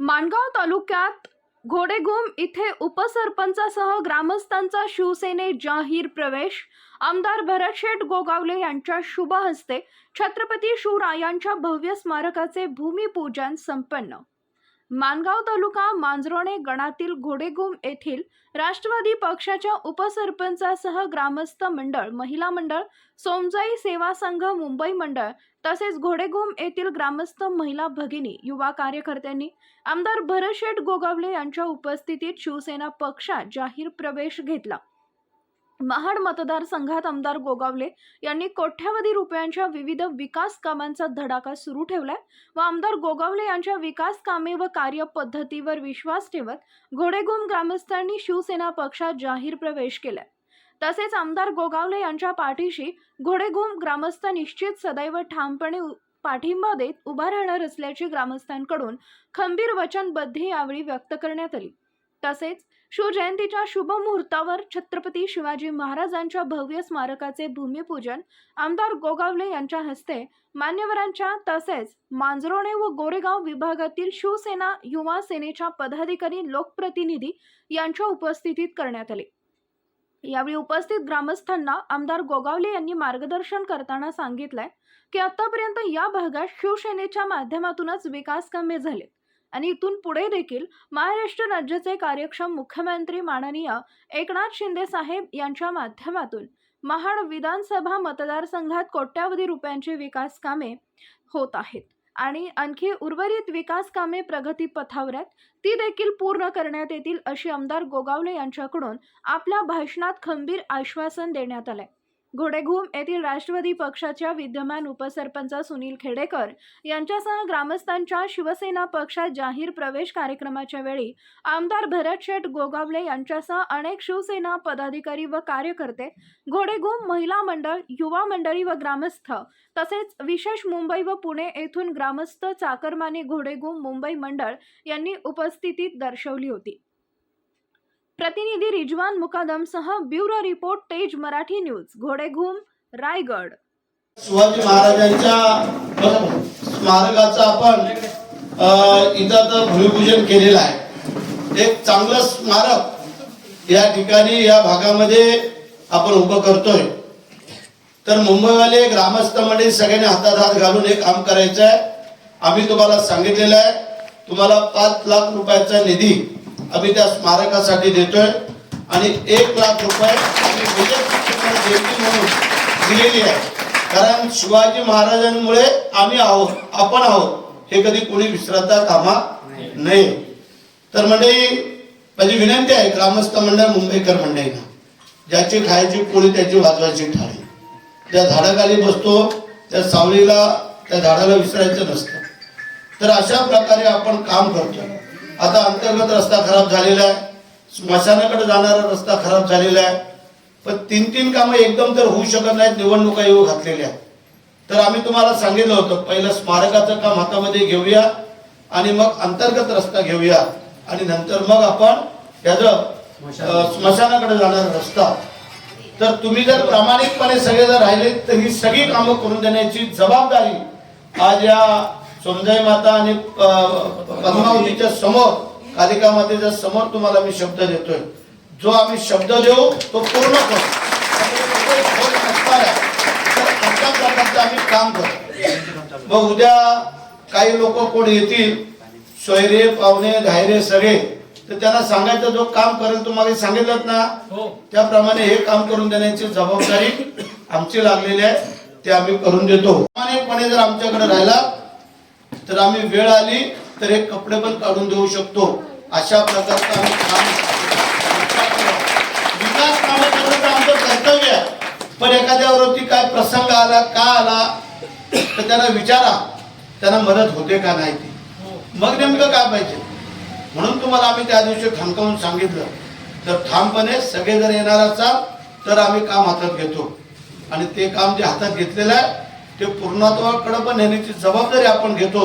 माणगाव तालुक्यात घोडेघुम इथे उपसरपंचासह ग्रामस्थांचा शिवसेने जाहीर प्रवेश. आमदार भरतशेठ गोगावले यांच्या शुभ हस्ते छत्रपती शिवरायांच्या भव्य स्मारकाचे भूमिपूजन संपन्न. मानगाव तालुका मांजरोणे गणातील घोडेगुम येथील राष्ट्रवादी पक्षाच्या उपसरपंचासह ग्रामस्थ मंडळ महिला मंडळ सोमजाई सेवा संघ मुंबई मंडळ तसेच घोडेगुम येथील ग्रामस्थ महिला भगिनी युवा कार्यकर्त्यांनी आमदार भरतशेठ गोगावले यांच्या उपस्थितीत शिवसेना पक्षात जाहीर प्रवेश घेतला. महाड मतदारसंघात आमदार गोगावले यांनी कोट्यावधी रुपयांच्या विविध विकास कामांचा धडाका सुरू ठेवलाय व आमदार गोगावले यांच्या विकास कामे व कार्यपद्धतीवर विश्वास ठेवत घोडेगुम ग्रामस्थांनी शिवसेना पक्षात जाहीर प्रवेश केलाय. तसेच आमदार गोगावले यांच्या पाठीशी घोडेगुम ग्रामस्थ निश्चित सदैव ठामपणे पाठिंबा देत उभा राहणार असल्याची ग्रामस्थांकडून खंबीर वचनबद्धी यावेळी व्यक्त करण्यात आली. तसेच शिवजयंतीच्या शुभ मुहूर्तावर छत्रपती शिवाजी महाराजांच्या भव्य स्मारकाचे भूमिपूजन आमदार गोगावले यांच्या हस्ते मान्यवरांच्या तसेच मांजरोणे व गोरेगाव विभागातील शिवसेना युवा सेनेच्या पदाधिकारी लोकप्रतिनिधी यांच्या उपस्थितीत करण्यात आले. यावेळी उपस्थित ग्रामस्थांना आमदार गोगावले यांनी मार्गदर्शन करताना सांगितलंय की आतापर्यंत या भागात शिवसेनेच्या माध्यमातूनच विकास कामे झालेत. आणि इथून पुढे देखील महाराष्ट्र राज्याचे कार्यक्षम मुख्यमंत्री माननीय एकनाथ शिंदे साहेब यांच्या माध्यमातून महाड विधानसभा मतदारसंघात कोट्यावधी रुपयांची विकास कामे होत आहेत. आणि आणखी उर्वरित विकास कामे प्रगती पथावर आहेत ती देखील पूर्ण करण्यात येतील अशी आमदार गोगावले यांच्याकडून आपल्या भाषणात खंबीर आश्वासन देण्यात आलंय. घोडेघूम येथील राष्ट्रवादी पक्षाच्या विद्यमान उपसरपंच सुनील खेडेकर यांच्यासह ग्रामस्थांच्या शिवसेना पक्षात जाहीर प्रवेश कार्यक्रमाच्या वेळी आमदार भरत शेठ गोगावले यांच्यासह अनेक शिवसेना पदाधिकारी व कार्यकर्ते घोडेघुम महिला मंडळ युवा मंडळी व ग्रामस्थ तसेच विशेष मुंबई व पुणे येथून ग्रामस्थ चाकरमानी घोडेघुम मुंबई मंडळ यांनी उपस्थिती दर्शवली होती. प्रतिनिधी Rizwan मुकादमसह bureau report Tej Marathi news Ghodeghum Raigad. Shivaji महाराजांच्या स्मारकाचं आपण इथं तर भूमिपूजन केलेलं आहे. एक चांगलं स्मारक या ठिकाणी या भागामध्ये आपण उभं करतोय. तर मुंबईवाले ग्रामस्थ मंडळी सगळ्यांनी हातात हात घालून हे काम करायचं आहे आम्ही तुम्हाला सांगितलेलं आहे तुम्हाला पाच लाख रुपयाचा निधी आम्ही त्या स्मारकासाठी देतोय आणि एक लाख रुपये आम्ही म्हणून दिलेली आहे. कारण शिवाजी महाराजांमुळे आम्ही आहोत आपण आहोत हे कधी कोणी विसरता कामा नाही तर मंडळी माझी विनंती आहे ग्रामस्थ मंडळ मुंबईकर मंडळींना ज्याची खायची पोळी त्याची वाजवायची ठाळी ज्या झाडाखाली बसतो त्या सावलीला त्या झाडाला विसरायचं नसतं. तर अशा प्रकारे आपण काम करतो आता अंतर्गत रस्ता खराब झालेला आहे. स्मशानाकडे जाणारा रस्ता खराब झालेला आहे. पण तीन तीन कामं एकदम तर होऊ शकत नाहीत निवडणुका येऊ घातलेल्या तर आम्ही तुम्हाला सांगितलं होतं पहिलं स्मारकाचं काम हातामध्ये घेऊया आणि मग अंतर्गत रस्ता घेऊया. आणि नंतर मग आपण त्याचं स्मशानाकडे जाणारा रस्ता. तर तुम्ही जर प्रामाणिकपणे सगळे जर राहिले तर ही सगळी कामं करून देण्याची जबाबदारी आज या सोमजाई माता आणि पद्मावतीच्या समोर कालिका मातेच्या समोर तुम्हाला मी शब्द देतोय. जो आम्ही शब्द देऊ तो पूर्ण करू. अशा प्रकारचं आम्ही काम करू. मग उद्या काही लोक कोण येतील सोयरे पाहुणे धायरे सगळे तर त्यांना सांगायचं जो काम करेल तुम्हाला सांगितलं ना त्याप्रमाणे हे काम करून देण्याची जबाबदारी आमची लागलेली आहे ते आम्ही करून देतो. प्रामाणिकपणे जर आमच्याकडे राहिला तर आम्ही वेळ आली तर हे कपडे पण काढून देऊ शकतो. अशा प्रकारचं आम्ही काम विकास कामं करणं आमचं कर्तव्य आहे. पण एखाद्यावरती काय प्रसंग आला का आला तर त्यांना विचारा. त्यांना मदत होते का नाही ती? मग नेमकं काय पाहिजे? म्हणून तुम्हाला आम्ही त्या दिवशी ठणकावून सांगितलं. तर ठामपणे सगळे जर येणार असाल तर आम्ही काम हातात घेतो. आणि ते काम जे हातात घेतलेलं आहे ते पूर्णत्वाकडे पण नेण्याची जबाबदारी आपण घेतो.